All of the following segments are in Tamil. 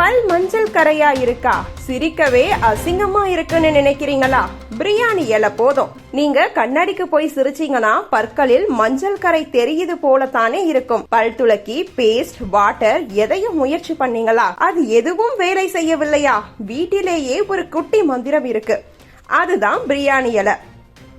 பல் மஞ்சள் கரையா இருக்கா? சிரிக்கவே அசிங்கமா இருக்குன்னு நினைக்கிறீங்களா? பிரியாணி இலை போதும். நீங்க கண்ணாடிக்கு போய் சிரிச்சீங்கன்னா பற்களில் மஞ்சள் கரை தெரியுது போல தானே இருக்கும். பல் துளக்கி பேஸ்ட் வாட்டர் எதையும் முயற்சி பண்ணீங்களா? அது எதுவும் வேலை செய்யவில்லையா? வீட்டிலேயே ஒரு குட்டி மந்திரம் இருக்கு. அதுதான் பிரியாணி இலை.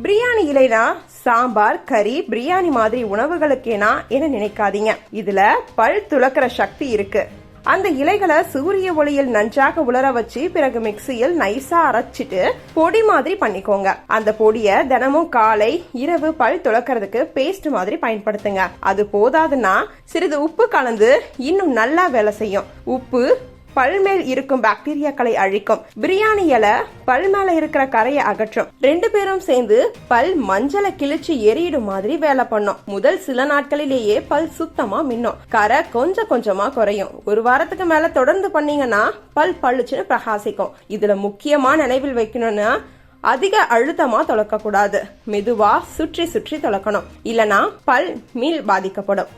பிரியாணி இலைனா சாம்பார் கறி பிரியாணி மாதிரி உணவுகளுக்கேனா என நினைக்காதீங்க. இதுல பல் துளக்கிற சக்தி இருக்கு. அந்த இலைகளை சூரிய ஒளியில் நன்றாக உலர வச்சு பிறகு மிக்சியில் நைஸா அரைச்சிட்டு பொடி மாதிரி பண்ணிக்கோங்க. அந்த பொடியை தினமும் காலை இரவு பல் துளக்கிறதுக்கு பேஸ்ட் மாதிரி பயன்படுத்துங்க. அது போதாதுன்னா சிறிது உப்பு கலந்து இன்னும் நல்லா வேலை செய்யும். உப்பு பல் மேல் இருக்கும் பாக்டீரியாக்களை அழிக்கும். பிரியாணி இலை பல் மேல இருக்கிற கரையை அகற்றும். ரெண்டு பேரும் சேர்ந்து பல் மஞ்சளை கிழிச்சு எரியிடும் மாதிரி வேலை பண்ணும். முதல் சில நாட்களிலேயே பல் சுத்தமா மின்னும். கரை கொஞ்சம் கொஞ்சமா குறையும். ஒரு வாரத்துக்கு மேல தொடர்ந்து பண்ணீங்கன்னா பல் பளிச்சுன்னு பிரகாசிக்கும். இதுல முக்கியமா நினைவில் வைக்கணும்னா அதிக அழுத்தமா தொலைக்க கூடாது மெதுவா சுற்றி சுற்றி தொலைக்கணும். இல்லனா பல் மீள் பாதிக்கப்படும்.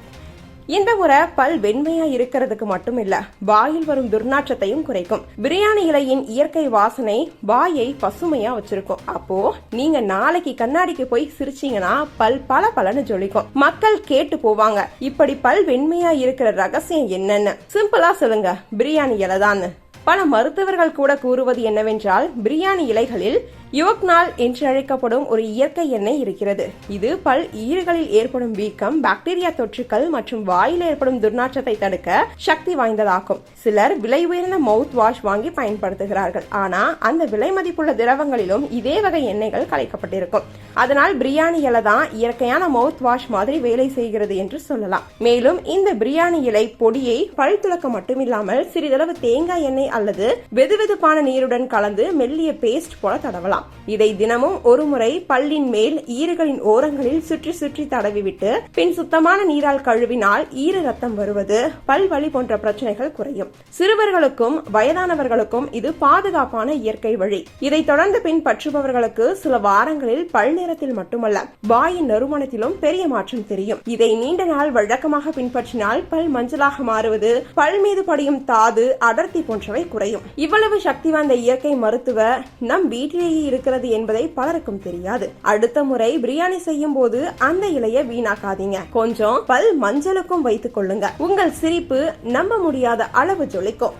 இந்த முறை பல் வெண்மையா இருக்கிறதுக்கு மட்டும் இல்ல வாயில் வரும் துர்நாற்றத்தையும் குறைக்கும். பிரியாணி இலையின் இயற்கை வாசனை வாயை பசுமையா வச்சிருக்கும். அப்போ நீங்க நாளைக்கு கண்ணாடிக்கு போய் சிரிச்சீங்கன்னா பல் பல பலன்னு ஜொலிக்கும். மக்கள் கேட்டு போவாங்க இப்படி பல் வெண்மையா இருக்கிற ரகசியம் என்னன்னு. சிம்பிளா சொல்லுங்க பிரியாணி இலை தான் பல மருத்துவர்கள் கூட கூறுவது என்னவென்றால் பிரியாணி இலைகளில் யுவக்னால் என்று அழைக்கப்படும் ஒரு இயற்கை எண்ணெய் இருக்கிறது. இது பல் ஈறுகளில் ஏற்படும் வீக்கம் பாக்டீரியா தொற்றுக்கள் மற்றும் வாயில் ஏற்படும் துர்நாற்றத்தை தடுக்க சக்தி வாய்ந்ததாகும். சிலர் விலை உயர்ந்த மவுத் வாஷ் வாங்கி பயன்படுத்துகிறார்கள். ஆனா அந்த விலை மதிப்புள்ள திரவங்களிலும் இதே வகை எண்ணெய்கள் கலைக்கப்பட்டிருக்கும். அதனால் பிரியாணி இலை தான் இயற்கையான மவுத் வாஷ் மாதிரி வேலை செய்கிறது என்று சொல்லலாம். மேலும் இந்த பிரியாணி இலை பொடியை பல் துளக்க மட்டுமில்லாமல் சிறிதளவு தேங்காய் எண்ணெய் அல்லது வெதுவெதுப்பான நீருடன் கலந்து மெல்லிய பேஸ்ட் போல தடவலாம். இதை தினமும் ஒரு முறை பல்லின் மேல் ஈறுகளின் ஓரங்களில் சுற்றி சுற்றி தடவிவிட்டு பின் சுத்தமான நீரால் கழுவினால் ஈர ரத்தம் வருவது பல்வலி போன்ற பிரச்சனைகள் குறையும். சிறுவர்களுக்கும் வயதானவர்களுக்கும் இது பாதுகாப்பான இயற்கை வழி. இதை தொடர்ந்து பின்பற்றுபவர்களுக்கு சில வாரங்களில் பல் நிறத்தில் மட்டுமல்ல வாயின் நறுமணத்திலும் பெரிய மாற்றம் தெரியும். இதை நீண்ட நாள் வழக்கமாக பின்பற்றினால் பல் மஞ்சளாக மாறுவது பல் மீது படியும் தாது அடர்த்தி போன்றவை குறையும். இவ்வளவு சக்தி வாய்ந்த இயற்கை மருத்துவ நம் வீட்டிலேயே இருக்கிறது என்பதை பலருக்கும் தெரியாது. அடுத்த முறை பிரியாணி செய்யும் போது அந்த இலைய வீணாக்காதீங்க. கொஞ்சம் பல் மஞ்சளுக்கும் வைத்துக் கொள்ளுங்க. உங்கள் சிரிப்பு நம்ப முடியாத அளவு ஜொலிக்கும்.